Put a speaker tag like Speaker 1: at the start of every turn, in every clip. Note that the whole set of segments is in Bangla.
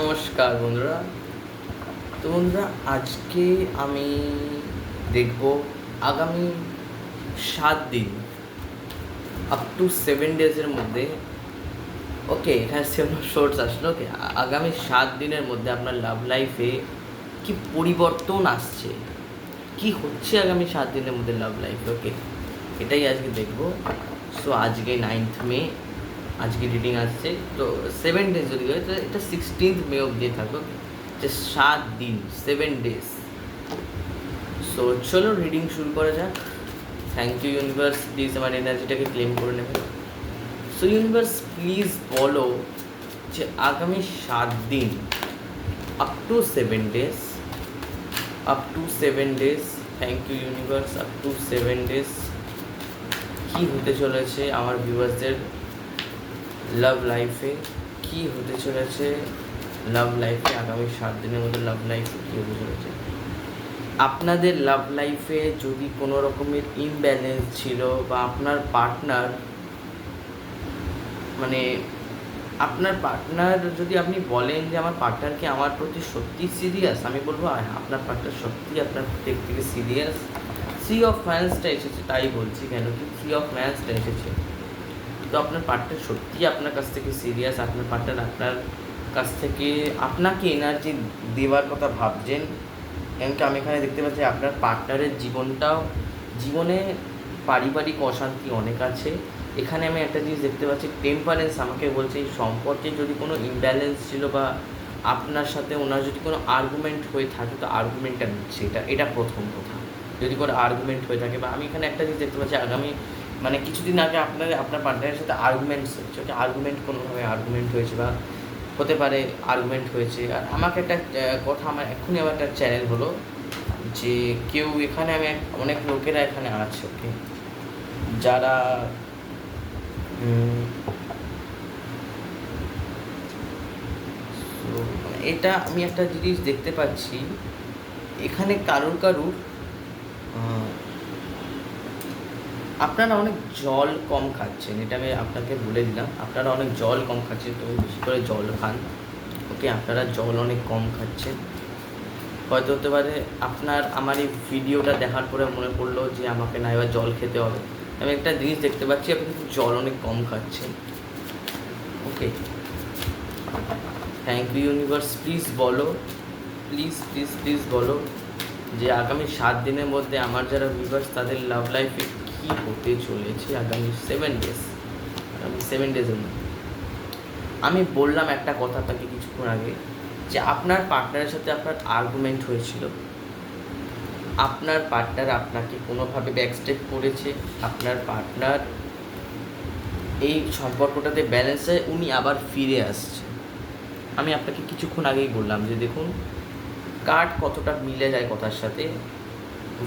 Speaker 1: নমস্কার বন্ধুরা। তো বন্ধুরা, আজকে আমি দেখব আগামী সাত দিন আপ টু সেভেন ডেজের মধ্যে। ওকে এখানে সেভেন শর্টস আসলো। ওকে আগামী সাত দিনের মধ্যে আপনার লাভ লাইফে কি পরিবর্তন আসছে? কি হচ্ছে আগামী সাত দিনের মধ্যে লাভ লাইফে ওকে এটাই আজকে দেখব। সো আজকে নাইন্থ মে আজকে রিডিং আসছে। তো সেভেন ডেজ যদি হয়, তো এটা সিক্সটিন্থ মে অবধি থাকবে। যে সাত দিন সেভেন ডেজ সো চলো রিডিং শুরু করা যাক। থ্যাংক ইউ ইউনিভার্স প্লিজ আমার এনার্জিটাকে ক্লেম করে নেবে সো ইউনিভার্স প্লিজ বলো যে আগামী সাত দিন up to seven days up to seven days thank you universe up to seven days কী হতে চলেছে আমার ভিউয়ার্সদের লাভ লাইফে কি হতে চলেছে? লাভ লাইফে আগামী সাত দিনের মধ্যে লাভ লাইফে কী হতে চলেছে? আপনাদের লাভ লাইফে যদি কোনো রকমের ইমব্যালেন্স ছিল বা আপনার পার্টনার মানে আপনার পার্টনার যদি আপনি বলেন যে আমার পার্টনারকে আমার প্রতি সত্যি সিরিয়াস আমি বলব "আহ, আপনার পার্টনার সত্যি আপনার দিক থেকে সিরিয়াস থ্রি অফ ম্যান্সটা এসেছে তাই বলছি কেন কি? থ্রি অফ ম্যান্সটা এসেছে। তো আপনার পার্টনার সত্যি আপনার কাছ থেকে সিরিয়াস আপনার পার্টনার আপনার কাছ থেকে আপনাকে এনার্জি দেওয়ার কথা ভাবছেন। এমনকি আমি এখানে দেখতে পাচ্ছি আপনার পার্টনারের জীবনটাও, জীবনে পারিবারিক অশান্তি অনেক আছে। এখানে আমি একটা জিনিস দেখতে পাচ্ছি টেম্পারেন্স আমাকে বলছে, এই সম্পর্কে যদি কোনো ইমব্যালেন্স ছিল বা আপনার সাথে ওনার যদি কোনো আর্গুমেন্ট হয়ে থাকে, তো আর্গুমেন্টটা নিচ্ছে এটা এটা প্রথম কথা। যদি কোনো আর্গুমেন্ট হয়ে থাকে বা আমি এখানে একটা জিনিস দেখতে পাচ্ছি, আগামী মানে কিছুদিন আগে আপনার আপনার পার্টনারের সাথে আর্গুমেন্টস হচ্ছে ওকে আর্গুমেন্ট কোনোভাবে আর্গুমেন্ট হয়েছে বা হতে পারে আর্গুমেন্ট হয়েছে। আর আমাকে একটা কথা আমার এক্ষুনি আমার একটা চ্যানেল হলো যে কেউ এখানে আমি অনেক লোকেরা এখানে আছে ওকে যারা মানে এটা আমি একটা জিনিস দেখতে পাচ্ছি। এখানে কারুর কারুর আপনারা অনেক জল কম খাচ্ছেন, এটা আমি আপনাকে বলে দিলাম। আপনারা অনেক জল কম খাচ্ছেন, তো বেশি করে জল খান। ওকে, আপনারা জল অনেক কম খাচ্ছেন। হয়তো হতে পারে আপনার, আমার এই ভিডিওটা দেখার পরে মনে পড়ল যে আমাকে না এবার জল খেতে হবে। আমি একটা জিনিস দেখতে পাচ্ছি, আপনি জল অনেক কম খাচ্ছেন। Okay. Thank you universe please বলো প্লিজ প্লিজ প্লিজ বলো যে আগামী সাত দিনের মধ্যে আমার যারা ভিউয়ার্স তাদের লাভ লাইফে কী হতে চলেছে আগামী সেভেন ডেজ আগামী সেভেন ডেজের মধ্যে। আমি বললাম একটা কথা তাকে কিছুক্ষণ আগে, যে আপনার পার্টনারের সাথে আপনার আর্গুমেন্ট হয়েছিল। আপনার পার্টনার আপনাকে কোনোভাবে ব্যাকস্টেপ করেছে। আপনার পার্টনার এই সম্পর্কটাতে ব্যালেন্স উনি আবার ফিরে আসছে। আমি আপনাকে কিছুক্ষণ আগেই বললাম যে দেখুন কার্ড কতটা মিলে যায় কথার সাথে?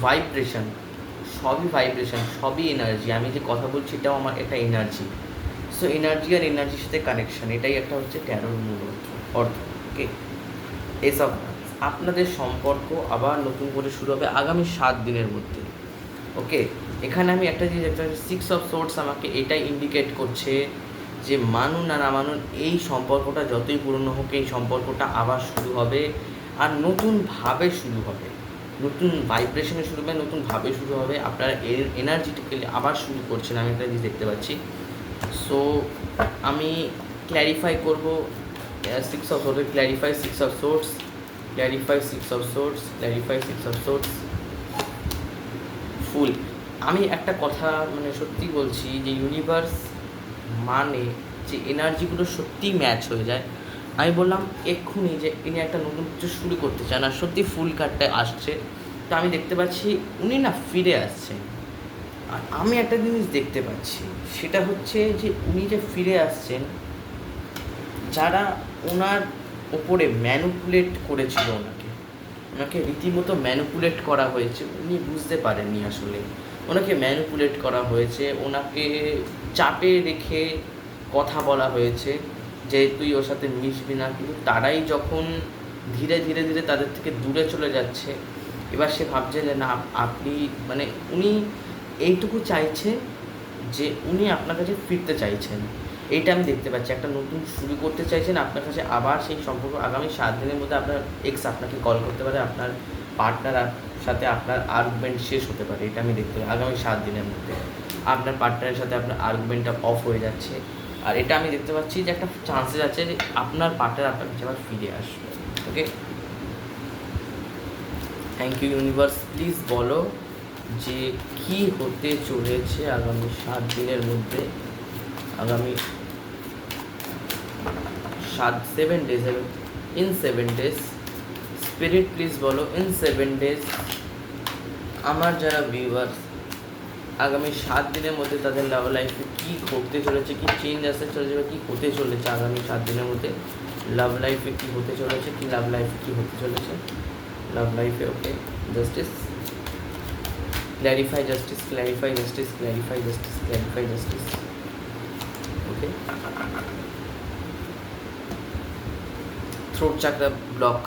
Speaker 1: ভাইব্রেশন সবই ভাইব্রেশন সবই এনার্জি আমি যে কথা বলছি, এটাও আমার একটা এনার্জি সো এনার্জি আর এনার্জির সাথে কানেকশন এটাই একটা হচ্ছে ট্যারোর মূল অর্থ। ওকে এসব আপনাদের সম্পর্ক আবার নতুন করে শুরু হবে আগামী সাত দিনের মধ্যে। ওকে এখানে আমি একটা জিনিস একটা সিক্স অফ সোর্স আমাকে এটাই ইন্ডিকেট করছে যে মানুন আর না মানুন এই সম্পর্কটা যতই পুরনো হোক, এই সম্পর্কটা আবার শুরু হবে আর নতুনভাবে শুরু হবে। নতুন ভাইব্রেশনে শুরু হবে নতুনভাবে শুরু হবে। আপনারা এনার্জিটিক্যালি আবার শুরু করছেন, আমি একটা জিনিস দেখতে পাচ্ছি। সো আমি ক্ল্যারিফাই করব six of swords clarify six of swords clarify six of swords clarify six of swords fool আমি একটা কথা মানে সত্যি বলছি, যে ইউনিভার্স মানে যে এনার্জিগুলো সত্যিই ম্যাচ হয়ে যায়। আমি বললাম, এক্ষুনি যে ইনি একটা নতুন কিছু শুরু করতে চান আর সত্যি ফুল কার্ডটা আসছে। তো আমি দেখতে পাচ্ছি উনি না ফিরে আসছেন। আর আমি একটা জিনিস দেখতে পাচ্ছি, সেটা হচ্ছে যে উনি যে ফিরে আসছেন, যারা ওনার ওপরে ম্যানুপুলেট করেছিল ওনাকে ওনাকে রীতিমতো ম্যানুপুলেট করা হয়েছে, উনি বুঝতে পারেননি আসলে। ওনাকে ম্যানুপুলেট করা হয়েছে, ওনাকে চাপে রেখে কথা বলা হয়েছে। যে তুই ওর সাথে মিশবি না, কিন্তু তারাই যখন ধীরে ধীরে ধীরে তাদের থেকে দূরে চলে যাচ্ছে, এবার সে ভাবছে যে না, আপনি মানে উনি এইটুকু চাইছে যে উনি আপনার কাছে ফিরতে চাইছেন। এইটা আমি দেখতে পাচ্ছি। একটা নতুন শুরু করতে চাইছেন, আপনার কাছে আবার সেই সম্পর্ক আগামী সাত দিনের মধ্যে আপনার এক্স আপনাকে কল করতে পারে, আপনার পার্টনার সাথে আপনার আর্গুমেন্ট শেষ হতে পারে। এটা আমি দেখতে পাই আগামী সাত দিনের মধ্যে আপনার পার্টনারের সাথে আপনার আর্গুমেন্টটা অফ হয়ে যাচ্ছে। আর এটা আমি দেখতে পাচ্ছি যে একটা চান্সেস আছে যে আপনার পার্টনার আপনার কাছে আবার ফিরে আসবে। Okay thank you universe please বলো যে কি হতে চলেছে আগামী সাত দিনের মধ্যে? আগামী সাত seven days in seven days spirit please বলো ইন সেভেন ডেজ আমার যারা ভিউয়ার্স আগামী সাত দিনের মধ্যে তাদের লাভ লাইফে কী ঘটতে চলেছে, কী চেঞ্জ আসতে চলেছে বা কী হতে চলেছে আগামী সাত দিনের মধ্যে? লাভ লাইফে কী হতে চলেছে, কী লাভ লাইফে কী হতে চলেছে? লাভ লাইফে okay justice clarify justice clarify justice clarify justice clarify justice, okay? Throat chakra block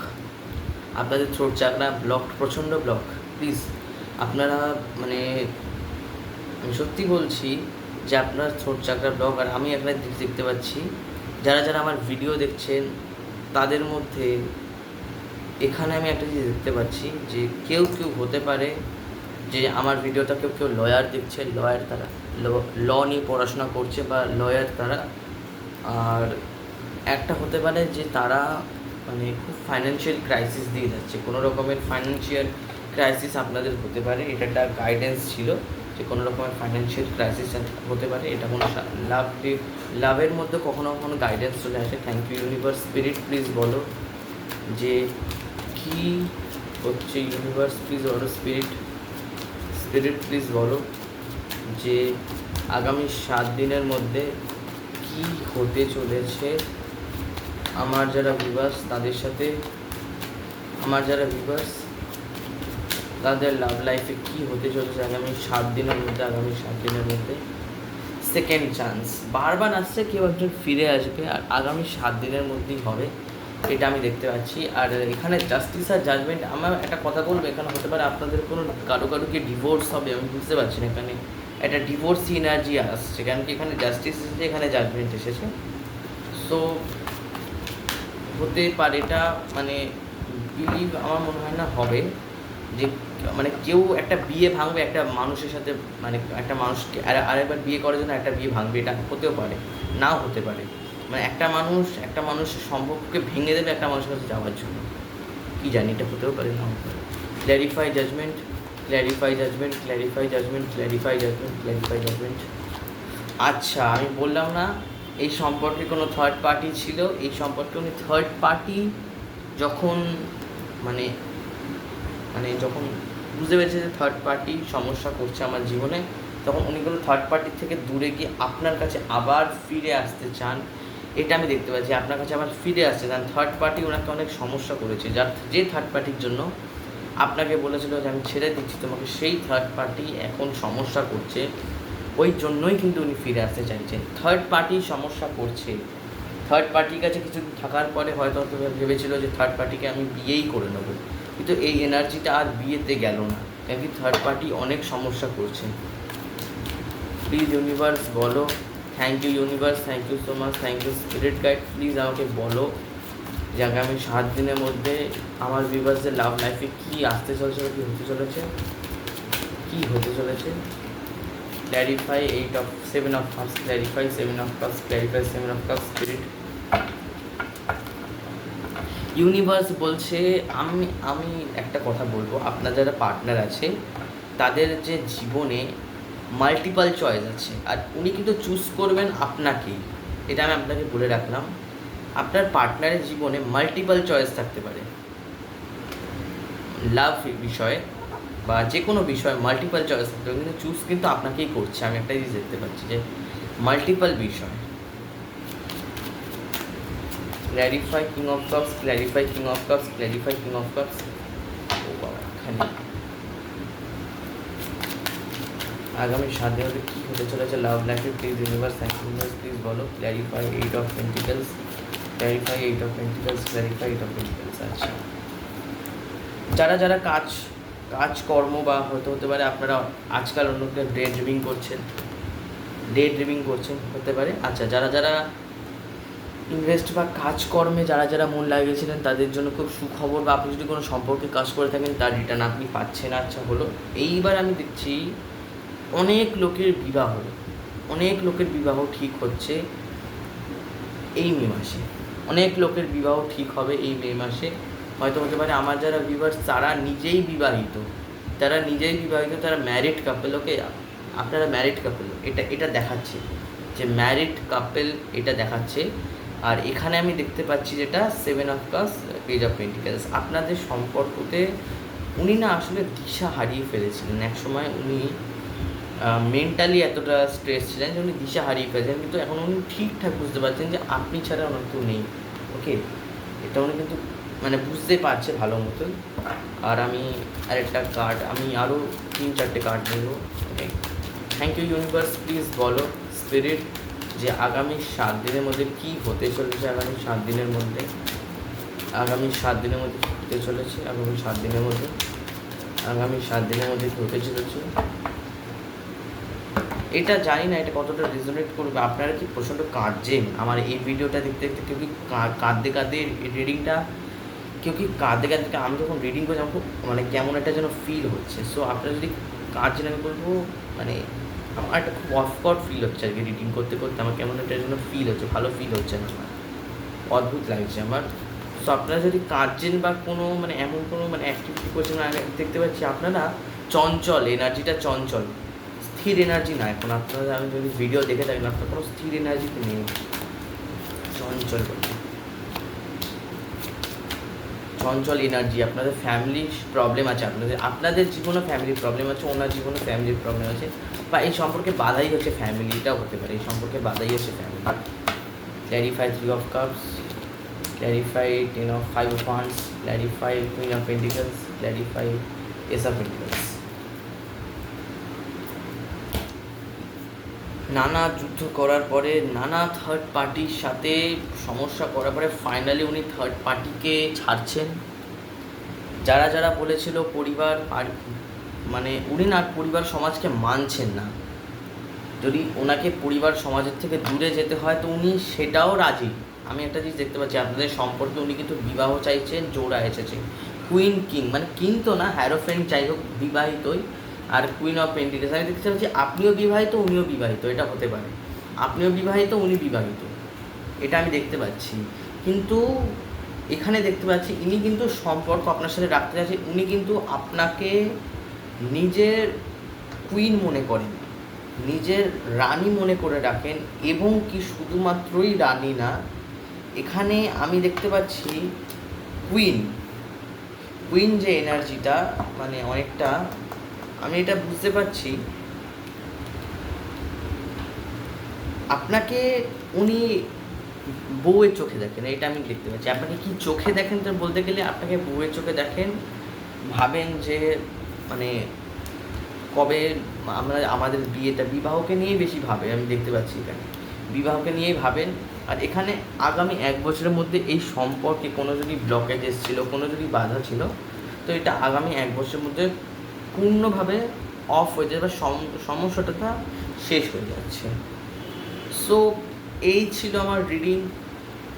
Speaker 1: আপনাদের থ্রোট চাকরা ব্লক প্রচণ্ড ব্লক প্লিজ আপনারা মানে আমি সত্যি বলছি যে আপনার থ্রোট চাকরা ব্লক আর আমি জিনিস দেখতে পাচ্ছি, যারা যারা আমার ভিডিও দেখছেন, তাদের মধ্যে এখানে আমি একটা জিনিস দেখতে পাচ্ছি যে কেউ কেউ হতে পারে যে আমার ভিডিওটা কেউ কেউ লয়ার দেখছে লয়ার তারা ল নিয়ে পড়াশোনা করছে বা লয়ার তারা। আর একটা হতে পারে যে তারা মানে খুব ফাইন্যান্সিয়াল ক্রাইসিস দিয়ে যাচ্ছে। কোনো রকমের ফাইন্যান্সিয়াল ক্রাইসিস আপনাদের হতে পারে এটা একটা গাইডেন্স ছিল। যে কোনো রকমের ফাইন্যান্সিয়াল ক্রাইসিস হতে পারে, এটা কোনো লাভ লাভের মধ্যে কখনো কখনো গাইডেন্স চলে আসে। Thank you universe spirit please বলো যে কি হচ্ছে ইউনিভার্স প্লিজ বলো স্পিরিট স্পিরিট প্লিজ বলো যে আগামী সাত দিনের মধ্যে কি হতে চলেছে আমার যারা ভিভার্স তাদের সাথে, আমার যারা ভিভার্স তাদের লাভ লাইফে কি হতে চলেছে আগামী সাত দিনের মধ্যে, আগামী সাত দিনের মধ্যে? সেকেন্ড চান্স বারবার আসছে, কেউ একজন ফিরে আসবে, আর আগামী সাত দিনের মধ্যেই হবে, এটা আমি দেখতে পাচ্ছি। আর এখানে জাস্টিস আর জাজমেন্ট আমার একটা কথা বলব, এখানে হতে পারে আপনাদের কোনো কারও কারও কি ডিভোর্স হবে, আমি বুঝতে পারছি না এখানে। একটা ডিভোর্স এনার্জি আসছে কারণ কি এখানে জাস্টিস এসেছে, এখানে জাজমেন্ট এসেছে। সো হতে পারে এটা মানে বিলিভ আমার মনে হয় না হবে। যে মানে কেউ একটা বিয়ে ভাঙবে, একটা মানুষের সাথে মানে একটা মানুষকে আর আরেকবার বিয়ে করার জন্য একটা বিয়ে ভাঙবে, এটা হতেও পারে, নাও হতে পারে। মানে একটা মানুষ, একটা মানুষের সম্পর্ককে ভেঙে দেবে একটা মানুষের কাছে যাওয়ার জন্য। কী জানি, এটা হতেও পারে, নাও হতে পারে। Clarify judgement clarify judgement clarify judgement clarify judgement clarify judgement আচ্ছা আমি বললাম না, এই সম্পর্কে কোনো থার্ড পার্টি ছিল? এই সম্পর্কে উনি থার্ড পার্টি যখন মানে মানে যখন বুঝতে পেরেছে যে থার্ড পার্টি সমস্যা করছে আমার জীবনে, তখন উনি কোনো থার্ড পার্টির থেকে দূরে গিয়ে আপনার কাছে আবার ফিরে আসতে চান, এটা আমি দেখতে পাচ্ছি। আপনার কাছে আবার ফিরে আসছে কারণ থার্ড পার্টি ওনাকে অনেক সমস্যা করেছে। যার যে থার্ড পার্টির জন্য আপনাকে বলেছিল যে আমি ছেড়ে দিচ্ছি, তোমাকে সেই থার্ড পার্টি এখন সমস্যা করছে, ওই জন্যই কিন্তু উনি ফিরে আসতে চাইছেন। থার্ড পার্টি সমস্যা করছে। থার্ড পার্টির কাছে কিছু থাকার পরে হয়তো হয়তো ভেবেছিল যে থার্ড পার্টিকে আমি বিয়েই করে নেব। কিন্তু এই এনার্জিটা আর বিয়েতে গেল না। কেন কি থার্ড পার্টি অনেক সমস্যা করছে। প্লিজ ইউনিভার্স বলো। Thank you universe thank you so much thank you spirit guide please আমাকে বলো যে আগামী সাত দিনের মধ্যে আমার ভিভার্সের লাভ লাইফে কী আসতে চলেছে কী হতে চলেছে? কী হতে চলেছে? Clarify eight of seven of cups clarify seven of cups clarify seven of cups spirit universe বলছে, আমি আমি একটা কথা বলব। আপনার যারা পার্টনার আছে, তাদের যে জীবনে মাল্টিপাল চয়েস আছে। আর উনি কিন্তু চুজ করবেন আপনাকেই। এটা আমি আপনাকে বলে রাখলাম। আপনার পার্টনারের জীবনে মাল্টিপাল চয়েস থাকতে পারে। লাভ বিষয়ে বা যে কোনো বিষয়ে মাল্টিপাল চয়েস থাকতে পারে। কিন্তু চুজ কিন্তু আপনাকেই করছে। আমি একটা জিনিস দেখতে পাচ্ছি যে মাল্টিপাল বিষয়। Clarify king of cups clarify king of cups clarify king of cups ও বাবা এখানে আগামী সাত দিন কী হতে চলেছে? লাভ লাইফে please universe thank universe please বলো। Clarify eight of pentacles clarify eight of pentacles clarify eight of pentacles আচ্ছা। যারা যারা কাজ কাজকর্ম বা হতে হতে পারে আপনারা আজকাল অন্যকে ডে ড্রিমিং করছেন। ডে ড্রিমিং করছেন, হতে পারে। আচ্ছা যারা যারা ইনভেস্ট বা কাজকর্মে যারা যারা মন লাগিয়েছিলেন তাদের জন্য খুব সুখবর বা আপনি যদি কোনো সম্পর্কে কাজ করে থাকেন তার রিটার্ন আপনি পাচ্ছেন। আচ্ছা হলো। এইবার আমি দেখছি অনেক লোকের বিবাহ, অনেক লোকের বিবাহ ঠিক হচ্ছে এই মে মাসে। অনেক লোকের বিবাহ ঠিক হবে এই মে মাসে। হয়তো হতে পারে আমার যারা ভিউয়ার্স তারা নিজেই বিবাহিত। তারা নিজেই বিবাহিত, তারা ম্যারিড কাপেল ওকে, আপনারা ম্যারিড কাপেল এটা এটা দেখাচ্ছে। যে ম্যারিড কাপেল এটা দেখাচ্ছে। আর এখানে আমি দেখতে পাচ্ছি যেটা seven of cups page of pentacles আপনাদের সম্পর্কতে উনি না আসলে দিশা হারিয়ে ফেলেছিলেন। এক সময় উনি মেন্টালি এতটা স্ট্রেস ছিলেন যে উনি দিশা হারিয়ে ফেলেছেন কিন্তু এখন উনি ঠিকঠাক বুঝতে পারছেন যে আপনি ছাড়া ওনার কেউ নেই। ওকে এটা উনি কিন্তু মানে বুঝতে পারছে ভালো মতন। আর আমি আরেকটা কার্ড আমি আরও তিন চারটে কার্ড নেব। Okay thank you universe please বলো। স্পিরিট যে আগামী সাত দিনের মধ্যে কী হতে চলেছে, আগামী সাত দিনের মধ্যে? আগামী সাত দিনের মধ্যে হতে চলেছে, আগামী সাত দিনের মধ্যে? আগামী সাত দিনের মধ্যে কী হতে চলেছে? এটা জানি না, এটা কতটা রেজোনেট করবে। আপনারা কি প্রচণ্ড কাঁদছেন? আমার এই ভিডিওটা দেখতে দেখতে কেউ কা- কাঁদতে কাঁদতে রিডিংটা কেউ কি কাঁদতে কাঁদতে আমি যখন রিডিং করছি, আমার খুব মানে কেমন একটা যেন ফিল হচ্ছে। সো আপনারা যদি কাঁদছেন, আমি বলব মানে আমার একটা খুব অফকট ফিল হচ্ছে আর কি রিডিং করতে করতে, আমার কেমন একটা যেন ফিল হচ্ছে, ভালো ফিল হচ্ছে না আমার। অদ্ভুত লাগছে আমার। সো আপনারা যদি কাঁদছেন বা কোনো মানে এমন কোনো মানে অ্যাক্টিভিটি করছেন আমি দেখতে পাচ্ছি আপনারা চঞ্চল এনার্জিটা চঞ্চল। স্থির এনার্জি না, এখন আপনারা আমি যদি ভিডিও দেখে থাকেন, আপনার কোনো স্থির এনার্জিতে নেই। চঞ্চল। চঞ্চল এনার্জি আপনাদের ফ্যামিলি প্রবলেম আছে, আপনাদের আপনাদের জীবনে ফ্যামিলি প্রবলেম আছে, ওনার জীবনে ফ্যামিলির প্রবলেম আছে, বা এই সম্পর্কে বাধাই হচ্ছে ফ্যামিলি এটাও হতে পারে, এই সম্পর্কে বাধাই হচ্ছে family clarify three of cups clarify ten of five of wands clarify queen of pentacles clarify ace of pentacles নানা যুদ্ধ করার পরে নানা থার্ড পার্টির সাথে সমস্যা করার পরে ফাইনালি উনি থার্ড পার্টিকে ছাড়ছেন। যারা যারা বলেছিল পরিবার আর- মানে উনি না পরিবার সমাজকে মানছেন না। যদি ওনাকে পরিবার সমাজের থেকে দূরে যেতে হয় তো উনি সেটাও রাজি। আমি একটা জিনিস দেখতে পাচ্ছি, আপনাদের সম্পর্কে উনি কিন্তু বিবাহ চাইছেন, জোড়া এসেছে। কুইন কিং মানে কিং তো না হ্যারোফেন যাই হোক, বিবাহিতই। আর কুইন অফ পেন্টিকাস আমি দেখতে পাচ্ছি আপনিও বিবাহিত, উনিও বিবাহিত, এটা হতে পারে। আপনিও বিবাহিত, উনি বিবাহিত। এটা আমি দেখতে পাচ্ছি। কিন্তু এখানে দেখতে পাচ্ছি ইনি কিন্তু সম্পর্ক আপনার সাথে রাখতে চাইছে, উনি কিন্তু আপনাকে নিজের কুইন মনে করেন, নিজের রানী মনে করে রাখেন এবং কি শুধুমাত্রই রানী না, এখানে আমি দেখতে পাচ্ছি কুইন কুইন যে এনার্জিটা মানে অনেকটা আমি এটা বুঝতে পারছি। আপনাকে উনি বউয়ের চোখে দেখেন, এটা আমি দেখতে পাচ্ছি আপনাকে কি চোখে দেখেন তো বলতে গেলে আপনাকে বউয়ের চোখে দেখেন, ভাবেন যে মানে কবে আমরা, আমাদের বিয়েটা বিবাহকে নিয়েই বেশি ভাবে আমি দেখতে পাচ্ছি এখানে। বিবাহকে নিয়েই ভাবেন। আর এখানে আগামী এক বছরের মধ্যে এই সম্পর্কে কোনো যদি ব্লকেজ এসেছিল, কোনো যদি বাধা ছিল, তো এটা আগামী এক বছরের মধ্যে পূর্ণভাবে অফ হয়ে যায় বা সম- সমস্যাটা শেষ হয়ে যাচ্ছে। সো এই ছিল আমার রিডিং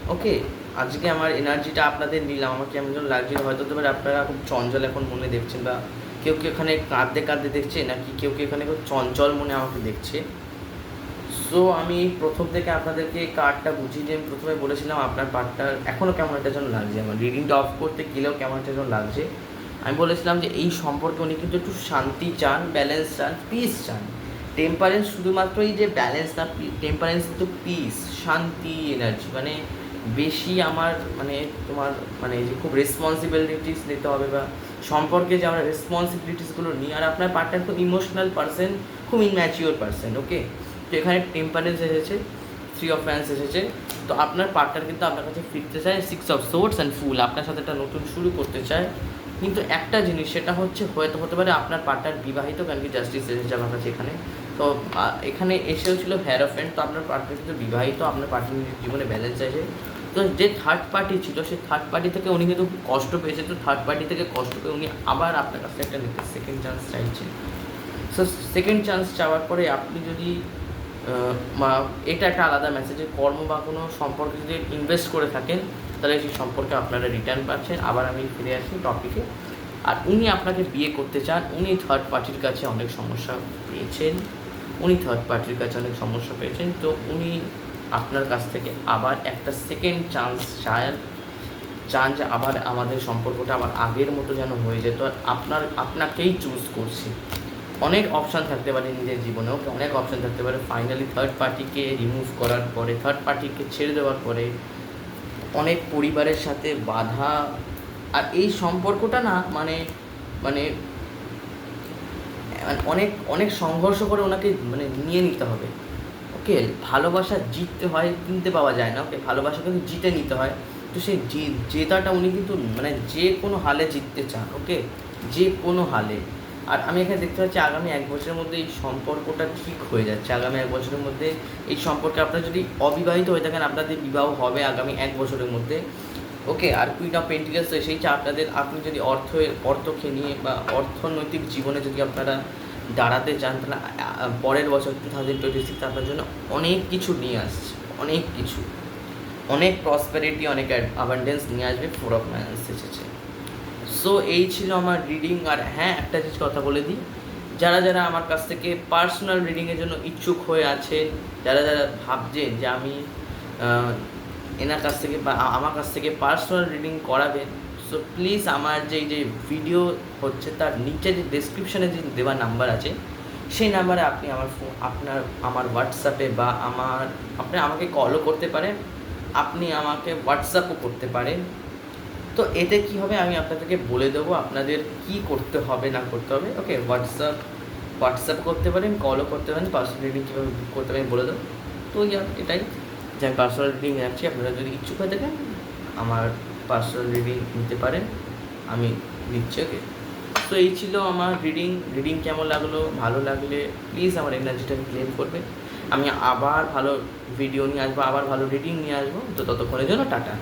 Speaker 1: ওকে আজকে আমার এনার্জিটা আপনাদের নিলাম আমার কেমন যেন লাগছিল, হয়তো তো আপনারা খুব চঞ্চল এখন মনে দেখছেন বা কেউ কেউ এখানে কাঁদতে কাঁদতে দেখছে, নাকি কেউ কেউ এখানে খুব চঞ্চল মনে আমাকে দেখছে। সো আমি প্রথম থেকে আপনাদেরকে কার্ডটা বুঝিয়ে দিয়ে আমি প্রথমে বলেছিলাম আপনার পার্টটার এখনও কেমন একটা যেন লাগছে, আমার রিডিংটা অফ করতে গেলেও কেমন একটা যেন লাগছে। আমি বলেছিলাম যে এই সম্পর্কে উনি কিন্তু একটু শান্তি চান ব্যালেন্স চান পিস চান। টেম্পারেন্স শুধুমাত্রই যে ব্যালেন্স না টেম্পারেন্স কিন্তু পিস শান্তি এনার্জি মানে বেশি আমার মানে তোমার মানে যে খুব রেসপন্সিবিলিটিস নিতে হবে বা সম্পর্কে যে আমরা রেসপন্সিবিলিটিসগুলো নিই, আর আপনার পার্টনার খুব ইমোশনাল পার্সন খুব ইনম্যাচিওর পার্সন ওকে তো এখানে টেম্পারেন্স এসেছে থ্রি অফ ফ্যান্স এসেছে। তো আপনার পার্টনার কিন্তু আপনার কাছে ফিরতে চায় six of swords and fool আপনার সাথে একটা নতুন শুরু করতে চায়। কিন্তু একটা জিনিস, সেটা হচ্ছে হয়তো হতে পারে আপনার পার্টনার বিবাহিত কারণ কি জাস্টিস এসেছে আমার কাছে এখানে। তো এখানে এসেও ছিল হ্যারোফেন্ট তো আপনার পার্টনার কিন্তু বিবাহিত, আপনার পার্টনার জীবনে ব্যালেন্স আছে। তো যে থার্ড পার্টি ছিল সেই থার্ড পার্টি থেকে উনি কিন্তু কষ্ট পেয়েছে, তো থার্ড পার্টি থেকে কষ্ট পেয়ে উনি আবার আপনার কাছে একটা নিতে সেকেন্ড চান্স চাইছেন সো সেকেন্ড চান্স চাওয়ার পরে আপনি যদি এটা একটা আলাদা মেসেজ কর্ম বা কোনো সম্পর্কে যদি ইনভেস্ট করে থাকেন তাহলে সেই সম্পর্কে আপনারা রিটার্ন পাচ্ছেন। আবার আমি ফিরে আসি টপিকে আর উনি আপনাকে বিয়ে করতে চান, উনি থার্ড পার্টির কাছে অনেক সমস্যা পেয়েছেন। উনি থার্ড পার্টির কাছে অনেক সমস্যা পেয়েছেন। তো উনি আপনার কাছ থেকে আবার একটা সেকেন্ড চান্স চান চান যে আবার আমাদের সম্পর্কটা আবার আগের মতো যেন হয়ে যেত আর আপনার, আপনাকেই চুজ করছি। অনেক অপশান থাকতে পারে নিজের জীবনেও। অনেক অপশান থাকতে পারে। ফাইনালি থার্ড পার্টিকে রিমুভ করার পরে থার্ড পার্টিকে ছেড়ে দেওয়ার পরে অনেক পরিবারের সাথে বাধা, আর এই সম্পর্কটা না মানে মানে মানে অনেক অনেক সংঘর্ষ করে ওনাকে মানে নিয়ে নিতে হবে। ওকে, ভালোবাসা জিততে হয়, কিনতে পাওয়া যায় না, ওকে, ভালোবাসা কিন্তু জিতে নিতে হয়। তো সেই জেতাটা উনি কিন্তু মানে যে কোনো হালে জিততে চান, ওকে, যে কোনো হালে আর আমি এখানে দেখতে পাচ্ছি আগামী এক বছরের মধ্যে এই সম্পর্কটা ঠিক হয়ে যাচ্ছে। আগামী এক বছরের মধ্যে এই সম্পর্কে আপনারা যদি অবিবাহিত হয়ে থাকেন, আপনাদের বিবাহ হবে আগামী এক বছরের মধ্যে। ওকে, আর কুইন অফ পেন্টিকালস তো সেই যে আপনাদের আপনি যদি অর্থ অর্থকে নিয়ে বা অর্থনৈতিক জীবনে যদি আপনারা দাঁড়াতে চান, তাহলে পরের বছর টু থাউজেন্ড টোয়েন্টি সিক্স আপনার জন্য অনেক কিছু নিয়ে আসছে। অনেক কিছু। অনেক প্রসপেরিটি অনেক অ্যাবান্ডেন্স নিয়ে আসবে। ফোর অফ মাইন্স এসেছে। সো এই ছিল আমার রিডিং আর হ্যাঁ একটা জিনিস কথা বলে দিই। যারা যারা আমার কাছ থেকে পার্সোনাল রিডিংয়ের জন্য ইচ্ছুক হয়ে আছেন যারা যারা ভাবছেন যে আমি এনার কাছ থেকে বা আমার কাছ থেকে পার্সোনাল রিডিং করাবেন সো প্লিজ আমার যে যে ভিডিও হচ্ছে, তার নিচে যে ডেসক্রিপশানে যে দেওয়া নাম্বার আছে, সেই নাম্বারে আপনি আমার ফোন আপনার, আমার হোয়াটসঅ্যাপে বা আমার, আপনি আমাকে কলও করতে পারেন, আপনি আমাকে হোয়াটসঅ্যাপও করতে পারেন। তো এতে কি হবে আমি আপনাদেরকে বলে দেবো আপনাদের কি করতে হবে, না করতে হবে। ওকে হোয়াটসঅ্যাপ হোয়াটসঅ্যাপ করতে পারেন কলও করতে পারেন পার্সোনাল রিডিং কীভাবে বুক করতে পারেন বলে দেবো। তো ইয়া, এটাই। যে আমি পার্সোনাল রিডিং রাখছি আপনারা যদি ইচ্ছুক হয়ে থাকেন, আমার পার্সোনাল রিডিং নিতে পারেন, আমি নিচ্ছি ওকে তো এই ছিল আমার রিডিং রিডিং কেমন লাগল, ভালো লাগলে প্লিজ আমার এনার্জিটাকে ক্লেম করবে আমি আবার ভালো ভিডিও নিয়ে আসব, আবার ভালো রিডিং নিয়ে আসব। তো ততক্ষণের জন্য টাটা।